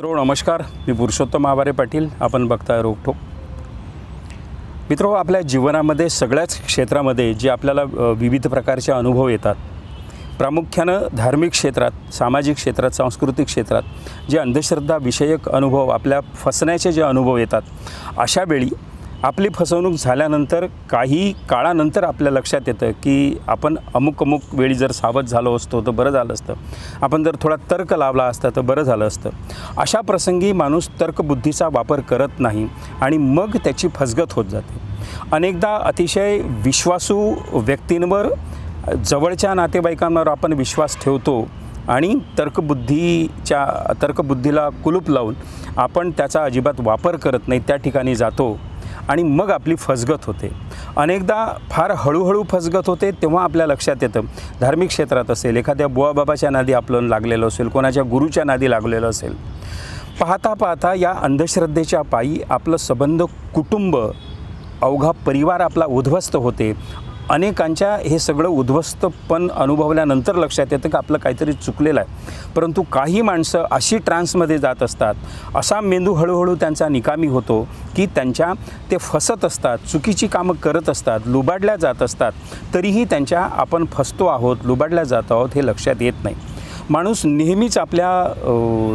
मित्रो नमस्कार. मी पुरुषोत्तम आवारे पाटील. आपण बघताय रोकठोक मित्रो आपल्या जीवनामध्ये सगळ्याच क्षेत्रामध्ये जे आपल्याला विविध प्रकारचे अनुभव येतात प्रामुख्यानं धार्मिक क्षेत्रात सामाजिक क्षेत्रात सांस्कृतिक क्षेत्रात जे अंधश्रद्धा विषयक अनुभव आपल्या फसण्याचे जे अनुभव येतात अशा वेळी आपली फसवणूक झाल्यानंतर काही काळानंतर आपल्या लक्षात येतं की आपण अमुक अमुक वेळी जर सावध झालो असतो तर बरं झालं असतं. आपण जर थोडा तर्क लावला असता तर बरं झालं असतं. अशा प्रसंगी माणूस तर्कबुद्धीचा वापर करत नाही आणि मग त्याची फसगत होत जाते. अनेकदा अतिशय विश्वासू व्यक्तींवर जवळच्या नातेवाईकांवर आपण विश्वास ठेवतो आणि तर्कबुद्धीच्या तर्कबुद्धीला कुलूप लावून आपण त्याचा अजिबात वापर करत नाही त्या ठिकाणी जातो. आणि मग आपली फसगत होते. अनेकदा फार हळूहळू फसगत होते तेव्हा आपल्या लक्षात येतं. धार्मिक क्षेत्रात असेल एखाद्या बुवाबाबाच्या नादी आपलं लागलेलं असेल कोणाच्या गुरुच्या नादी लागलेलं असेल. पाहता पाहता या अंधश्रद्धेच्या पायी आपलं संबंध कुटुंब अवघा परिवार आपला उद्ध्वस्त होते. अनेकांच्या हे सगळं उद्ध्वस्तपण अनुभवल्यानंतर लक्षात येतं की आपलं काहीतरी चुकलेलं आहे. परंतु काही माणसं अशी ट्रान्समध्ये जात असतात असा मेंदू हळूहळू त्यांचा निकामी होतो की त्यांच्या ते फसत असतात चुकीची कामं करत असतात लुबाडल्या जात असतात तरीही त्यांच्या आपण फसतो आहोत लुबाडल्या जात आहोत हे लक्षात येत नाही. माणूस नेहमीच आपल्या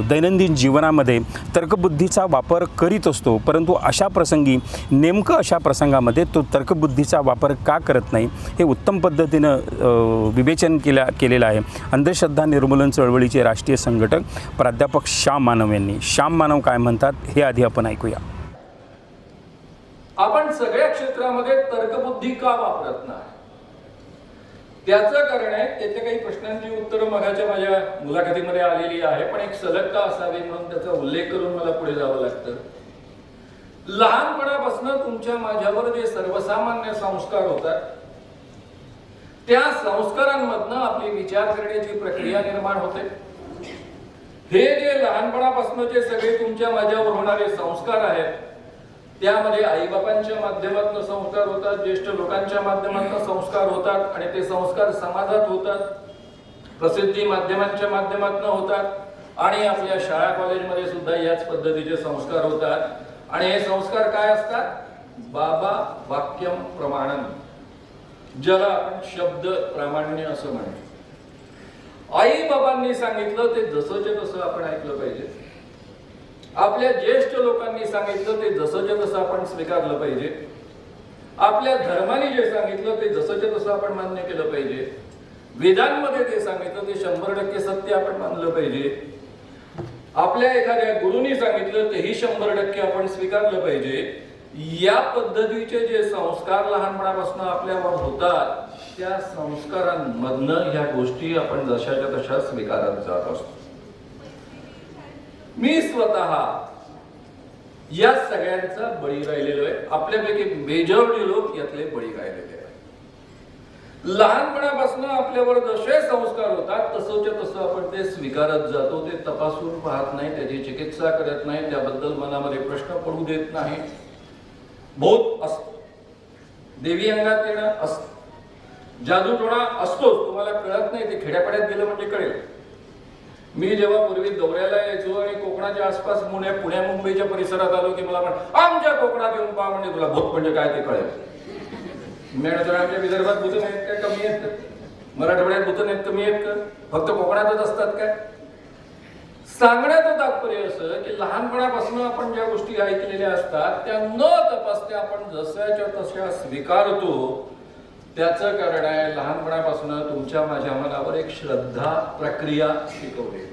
दैनंदिन जीवनामध्ये तर्कबुद्धीचा वापर करीत असतो परंतु अशा प्रसंगी नेमकं अशा प्रसंगामध्ये तो तर्कबुद्धीचा वापर का करत नाही हे उत्तम पद्धतीनं विवेचन केल्या केलेलं आहे. अंधश्रद्धा निर्मूलन चळवळीचे राष्ट्रीय संघटक प्राध्यापक श्याम मानव यांनी. श्याम मानव काय म्हणतात हे आधी आपण ऐकूया. आपण सगळ्या क्षेत्रामध्ये तर्कबुद्धी का वापरत नाही? त्याचं कारण आहे त्याच्या काही प्रश्नांची उत्तरं मगाच्या माझ्या मुलाखतीमध्ये आलेली आहे पण एक सलगता असावी म्हणून त्याचा उल्लेख करून मला पुढे जावं लागतं. लहानपणापासून तुमच्या माझ्यावर जे सर्वसामान्य संस्कार होतात त्या संस्कारांमधनं आपली विचार करण्याची प्रक्रिया निर्माण होते. हे जे लहानपणापासून जे सगळे तुमच्या माझ्यावर होणारे संस्कार आहेत त्यामध्ये आईबापांच्या माध्यमातून संस्कार होतात ज्येष्ठ लोकांच्या माध्यमातून संस्कार होतात आणि ते संस्कार समाजात होतात प्रसिद्धी माध्यमांच्या माध्यमातून होतात आणि आपल्या शाळा कॉलेजमध्ये सुद्धा याच पद्धतीचे संस्कार होतात. आणि हे संस्कार काय असतात? बाबा वाक्यम प्रमाणन ज्याला आपण शब्द प्रामाण्य असं म्हणतो. आई बाबांनी सांगितलं ते जसंच्या तसं आपण ऐकलं पाहिजे. आपल्या ज्येष्ठ लोकांनी सांगितलं ते जसंच्या तसं आपण स्वीकारलं पाहिजे आपल्या धर्माने जे सांगितलं ते जसंच्या तसं आपण मान्य केलं पाहिजे वेदांमध्ये ते सांगितलं ते शंभर टक्के सत्य आपण मानलं पाहिजे आपल्या एखाद्या गुरुनी सांगितलं तेही शंभर टक्के आपण स्वीकारलं पाहिजे या पद्धतीचे जे संस्कार लहानपणापासून आपल्यावर होतात त्या संस्कारांमधनं ह्या गोष्टी आपण जशाच्या तशा स्वीकारत जात असतो. मी स्वतः या सगळ्यांचा बळी राहिलेलो आहे. आपल्यापैकी मेजॉरिटी लोक यातले बळी राहिलेले आहेत. लहानपणापासून आपल्यावर जसे संस्कार होतात तसंच्या तसं आपण ते स्वीकारत जातो ते तपासून पाहत नाही त्याची चिकित्सा करत नाही त्याबद्दल मनामध्ये प्रश्न पडू देत नाही. भूत असतो. देवी अंगात येणं असतं. जादूटोणा असतोच तुम्हाला कळत नाही ते खेड्यापाड्यात गेलं म्हणजे कळेल. मी जेव्हा पूर्वी दौऱ्याला यायचो आणि कोकणाच्या आसपास पुण्या पुण्या मुंबईच्या परिसरात आलो की मला म्हण आमच्या कोकणात येऊन पहा म्हणजे तुला भूत म्हणजे काय ते कळेल. मी तर आमच्या विदर्भात भूत नाहीत काय कमी आहेत का? मराठवाड्यात भूत नाहीत कमी आहेत का? फक्त कोकणातच असतात काय? सांगण्याचं तात्पर्य असं की लहानपणापासून आपण ज्या गोष्टी ऐकलेल्या असतात त्या न तपासते आपण जशाच्या तशा स्वीकारतो त्याचं कारण आहे लहानपणापासून तुमच्या माझ्या मनावर एक श्रद्धा प्रक्रिया शिकवलेली